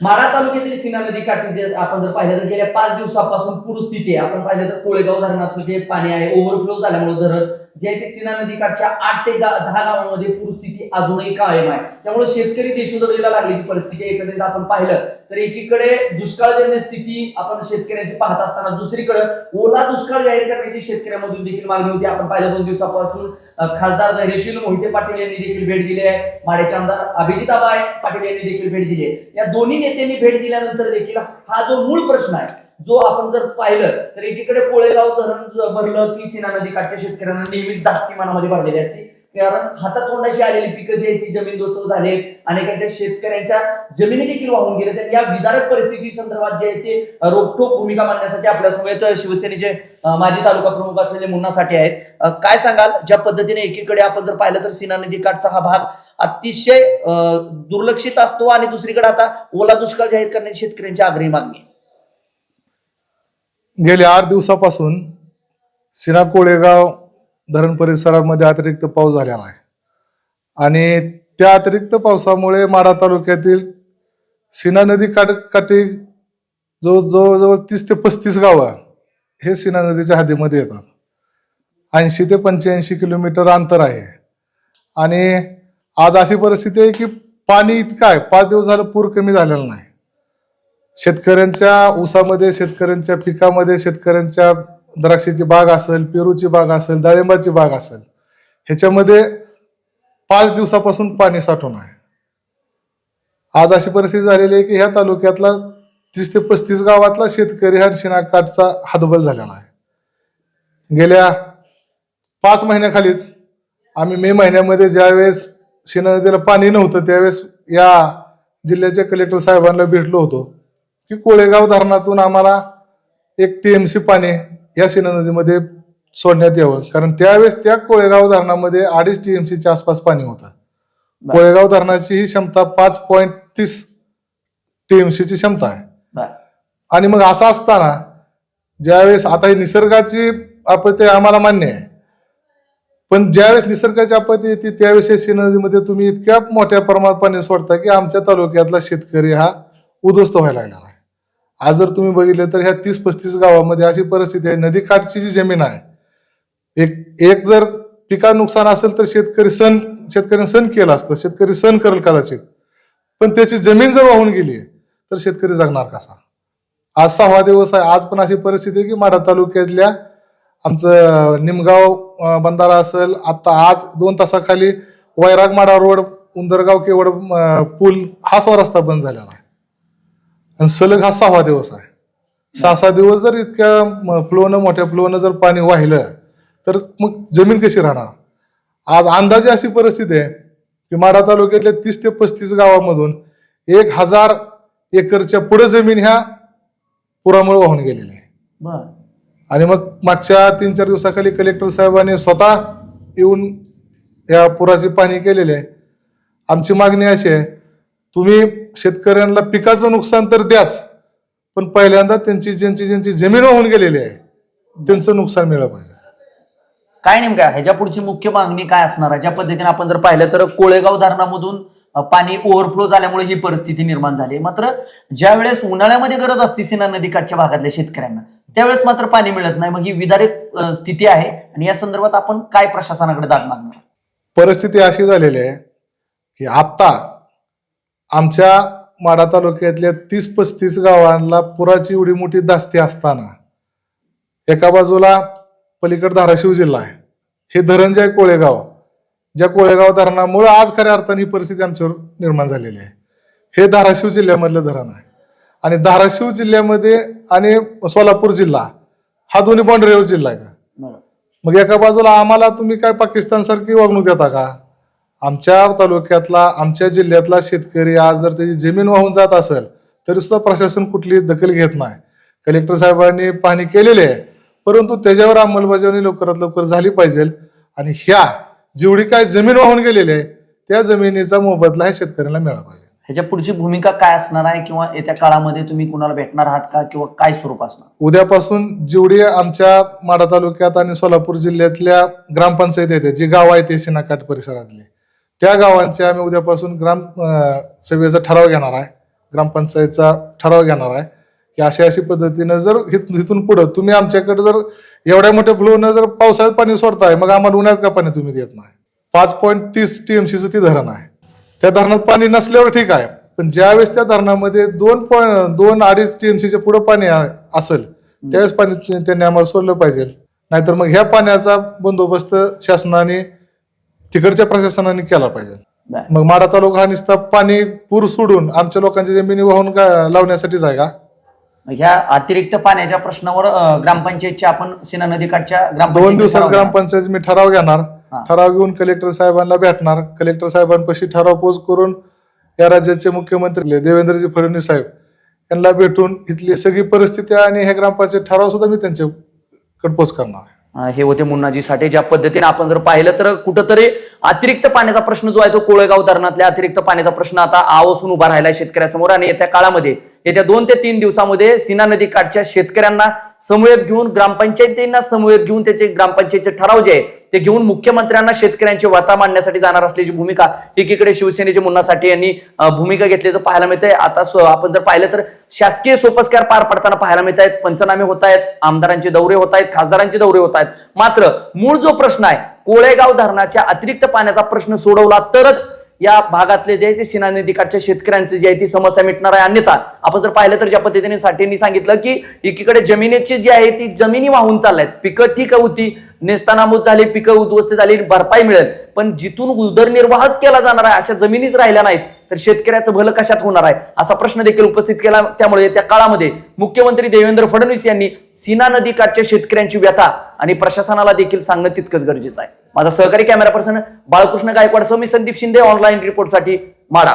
माढा तालुक्यातील सीना नदी काठी जे आपण जर पाहिलं तर गेल्या पाच दिवसापासून पूरस्थिती आहे. आपण पाहिलं तर कोळेगाव धरणाचं जे पाणी आहे ओव्हरफ्लो झाल्यामुळे धरण जे आहे ते सीना नदी काठच्या आठ ते दहा गावांमध्ये पूरस्थिती अजूनही कायम आहे. त्यामुळे शेतकरी देशोधडीला लागलेली परिस्थिती एकंदरीत आपण पाहिलं. तर एकीकडे दुष्काळजन्य स्थिती आपण शेतकऱ्यांची पाहत असताना दुसरीकडे ओला दुष्काळ जाहीर करण्याची शेतकऱ्यांमधून देखील मागणी होती. आपण पाहिलं दोन दिवसापासून खासदार धैर्यशील मोहिते पाटील यांनी देखील भेट दिली आहे. माडेचे आमदार अभिजित आबाय पाटील यांनी देखील भेट दिली आहे. या दोन्ही नेत्यांनी भेट दिल्यानंतर देखील हा जो मूळ प्रश्न आहे जो आपण जर पाहिलं तर एकीकडे कोळेगाव धरण भरलं की सीना नदी काठच्या शेतकऱ्यांना नेहमीच जास्ती मनामध्ये भरलेली असते. कारण हातातोंडाशी आलेली पिकं जी आहेत ती जमीनदोस्त झाले अनेकांच्या शेतकऱ्यांच्या जमिनी देखील वाहून गेल्या. तर या विदारक परिस्थिती संदर्भात जे आहे ते रोखोक भूमिका मांडण्यासाठी आपल्या समवेत शिवसेनेचे माजी तालुका प्रमुख असलेले मुन्नासाठी आहेत. काय सांगाल? ज्या पद्धतीने एकीकडे आपण जर पाहिलं तर सीना नदी काठचा हा भाग अतिशय दुर्लक्षित असतो आणि दुसरीकडे आता ओला दुष्काळ जाहीर करण्याची शेतकऱ्यांची आग्रही मागणी आहे. गेल्या आठ दिवसापासून सिना कोळेगाव धरण परिसरामध्ये अतिरिक्त पाऊस झालेला आहे. आणि त्या अतिरिक्त पावसामुळे माढा तालुक्यातील सीना नदी काठ काठी जो जवळजवळ तीस ते पस्तीस गावं हे सीना नदीच्या हद्दीमध्ये येतात. ऐंशी ते पंच्याऐंशी किलोमीटर अंतर आहे. आणि आज अशी परिस्थिती आहे की पाणी इतकं आहे. पाच दिवस झालं पूर कमी झालेला नाही. शेतकऱ्यांच्या ऊसामध्ये शेतकऱ्यांच्या पिकामध्ये शेतकऱ्यांच्या द्राक्षाची बाग असेल पेरूची बाग असेल डाळिंबाची बाग असेल ह्याच्यामध्ये पाच दिवसापासून पाणी साठवण आहे. आज अशी परिस्थिती झालेली आहे की ह्या तालुक्यातला तीस ते पस्तीस गावातला शेतकरी हा शिनाकाठचा हातबल झालेला आहे. गेल्या पाच महिन्याखालीच आम्ही मे महिन्यामध्ये ज्यावेळेस शिना नदीला पाणी नव्हतं त्यावेळेस या जिल्ह्याच्या कलेक्टर साहेबांना भेटलो होतो. की कोळेगाव धरणातून आम्हाला एक टीएमसी पाणी या शिना नदीमध्ये सोडण्यात यावं. कारण त्यावेळेस त्या कोळेगाव धरणामध्ये अडीच टीएमसीच्या आसपास पाणी होतं. कोळेगाव धरणाची ही क्षमता पाच पॉईंट तीस टीएमसीची क्षमता आहे. आणि मग असं असताना ज्यावेळेस आता ही निसर्गाची आपत्ती आम्हाला मान्य आहे. पण ज्यावेळेस निसर्गाची आपत्ती येते त्यावेळेस या नदीमध्ये तुम्ही इतक्या मोठ्या प्रमाणात पाणी सोडता की आमच्या तालुक्यातला शेतकरी हा उद्ध्वस्त व्हायला लागलेला आहे. आज जर तुम्ही बघितलं तर ह्या तीस पस्तीस गावामध्ये अशी परिस्थिती आहे. नदीकाठची जी जमीन आहे एक एक जर पिका नुकसान असेल तर शेतकरी सण शेतकऱ्याने सण केलं असतं शेतकरी सण करेल कदाचित. पण त्याची जमीन जर वाहून गेली तर शेतकरी जगणार कसा? आज सहावा दिवस आहे. आज पण अशी परिस्थिती आहे की माढा तालुक्यातल्या आमचं निमगाव बंधारा असेल आता आज दोन तासाखाली वैराग माडा रोड उंदरगाव केवड पूल हा स्व रस्ता बंद झालेला आहे. आणि सलग हा सहावा दिवस आहे. सहा सहा दिवस जर इतक्या फ्लोनं मोठ्या फ्लोनं जर पाणी वाहिलं तर मग जमीन कशी राहणार? आज अंदाजे अशी परिस्थिती आहे की माढा तालुक्यातल्या तीस ते पस्तीस गावामधून एक हजार एकरच्या पुढे जमीन ह्या पुरामुळे वाहून गेलेली आहे. आणि मग मागच्या तीन चार दिवसाखाली कलेक्टर साहेबांनी स्वतः येऊन या पुराची पाहणी केलेली आहे. आमची मागणी अशी आहे तुम्ही शेतकऱ्यांना पिकाचं नुकसान तर द्याच पण पहिल्यांदा त्यांची ज्यांची ज्यांची जमीन वाहून गेलेली आहे त्यांचं नुकसान मिळालं पाहिजे. काय नेमकं? ह्याच्या पुढची मुख्य मागणी काय असणार आहे? ज्या पद्धतीने आपण जर पाहिलं तर कोळेगाव धरणामधून पाणी ओव्हरफ्लो झाल्यामुळे ही परिस्थिती निर्माण झाली मात्र ज्या वेळेस उन्हाळ्यामध्ये गरज असते सीना नदीकाठच्या भागातल्या शेतकऱ्यांना त्यावेळेस मात्र पाणी मिळत नाही. मग ही विदारक अ, स्थिती आहे आणि या संदर्भात आपण काय प्रशासनाकडे दाद मागणार? परिस्थिती अशी झालेली आहे की आत्ता आमच्या माढा तालुक्यातल्या तीस पस्तीस गावांना पुराची एवढी मोठी दास्ती असताना एका बाजूला पलीकड धाराशिव जिल्हा आहे. हे धरण जे आहे कोळेगाव. ज्या कोळेगाव धरणामुळे आज खऱ्या अर्थाने ही परिस्थिती आमच्यावर निर्माण झालेली आहे. हे धाराशिव जिल्ह्यामधलं धरण आहे. आणि धाराशिव जिल्ह्यामध्ये आणि सोलापूर जिल्हा हा दोन्ही बाँड्रीवर जिल्हा आहे. मग एका बाजूला आम्हाला तुम्ही काय पाकिस्तान सारखी वागणूक देता का? आमच्या तालुक्यातला आमच्या जिल्ह्यातला शेतकरी आज जर त्याची जमीन वाहून जात असेल तरी सुद्धा प्रशासन कुठली दखल घेत नाही. कलेक्टर साहेबांनी पाहणी केलेली आहे परंतु त्याच्यावर अंमलबजावणी लवकरात लवकर झाली पाहिजे. आणि ह्या जेवढी काय जमीन वाहून गेलेली आहे त्या जमिनीचा मोबदला हे शेतकऱ्यांना मिळाला पाहिजे. ह्याच्या पुढची भूमिका काय असणार आहे? किंवा येत्या काळामध्ये तुम्ही कुणाला भेटणार आहात का? किंवा काय स्वरूप असणार? उद्यापासून जेवढी आमच्या माढा तालुक्यात आणि सोलापूर जिल्ह्यातल्या ग्रामपंचायत आहेत जी गाव आहेत शिनाकाठ परिसरातली. त्या गावांचे आम्ही उद्यापासून ग्राम सेवेचा सभेचा ठराव घेणार आहे. ग्रामपंचायतचा ठराव घेणार आहे की अशा अशी पद्धतीनं जर हिथून इथून पुढं तुम्ही आमच्याकडे जर एवढ्या मोठ्या फ्लोनं जर पावसाळ्यात पाणी सोडताय मग आम्हाला उन्हाळ्यात का पाणी तुम्ही देत नाही? पाच पॉईंट तीस टीएमसीचं ती धरण आहे. त्या धरणात पाणी नसल्यावर ठीक आहे पण ज्यावेळेस त्या धरणामध्ये दोन पॉईंट दोन अडीच टीएमसीच्या पुढं पाणी असेल त्यावेळेस पाणी त्यांनी आम्हाला सोडलं पाहिजे. नाहीतर मग ह्या पाण्याचा बंदोबस्त शासनाने तिकडच्या प्रशासनाने केला पाहिजे. मग माडा तालुका हा नुसता पाणी पूर सोडून आमच्या लोकांच्या जमिनी वाहून का लावण्यासाठीच आहे का ह्या अतिरिक्त पाण्याच्या प्रश्नावर अं, ग्रामपंचायतची आपण सीना नदीकाठच्या दोन ग्रामपंचायतीत दिवसात. ग्रामपंचायत मी ठराव घेणार हा. ठराव घेऊन कलेक्टर साहेबांना भेटणार कलेक्टर साहेबांपाशी ठराव पोच करून या राज्याचे मुख्यमंत्री देवेंद्रजी फडणवीस साहेब यांना भेटून इथली सगळी परिस्थिती आणि हे ग्रामपंचायत ठराव सुद्धा मी त्यांच्याकडे पोच करणार आहे. हे होते मुन्नाजी साठे. ज्या पद्धतीने आपण जर पाहिलं तर कुठंतरी अतिरिक्त पाण्याचा प्रश्न जो आहे तो कोळेगाव धरणातल्या अतिरिक्त पाण्याचा प्रश्न आता आवसून उभा राहिला आहे शेतकऱ्यासमोर. आणि येत्या काळामध्ये येत्या दोन ते तीन दिवसामध्ये सीना नदी काठच्या शेतकऱ्यांना समवेत घेऊन ग्रामपंचायतींना समवेत घेऊन त्याचे ग्रामपंचायतचे ठराव जे आहे ते घेऊन मुख्यमंत्र्यांना शेतकऱ्यांची वाता मांडण्यासाठी जाणार असल्याची भूमिका एकीकडे शिवसेनेचे मुन्ना साठे यांनी भूमिका घेतल्याचं पाहायला मिळतंय. आता आपण जर पाहिलं तर शासकीय सोपस्कार पार पडताना पाहायला मिळत आहेत पंचनामे होत आहेत आमदारांचे दौरे होत आहेत खासदारांचे दौरे होत आहेत मात्र मूळ जो प्रश्न आहे कोळेगाव धरणाच्या अतिरिक्त पाण्याचा प्रश्न सोडवला तरच या भागातले जे आहे ते सीना नदीकाठच्या शेतकऱ्यांची जी आहे ती समस्या मिटणार आहे. अन्यथा आपण जर पाहिलं तर ज्या पद्धतीने साठेंनी सांगितलं की एकीकडे जमिनीची जी आहे ती जमिनी वाहून चालल्यात. पिकं ठीक होती नेस्तानामूत झाली पिकं उद्ध्वस्त झाली भरपाई मिळेल. पण जिथून उदरनिर्वाहच केला जाणार आहे अशा जमिनीच राहिल्या नाहीत तर शेतकऱ्याचं भलं कशात होणार आहे? असा प्रश्न देखील उपस्थित केला त्यामुळे त्या काळामध्ये मुख्यमंत्री देवेंद्र फडणवीस यांनी सीना नदीकाठच्या शेतकऱ्यांची व्यथा आणि प्रशासनाला देखील सांगणं तितकंच गरजेचं आहे. माझा सहकारी कॅमेरा पर्सन बाळकृष्ण गायकवाड सह मी संदीप शिंदे ऑनलाईन रिपोर्टसाठी माडा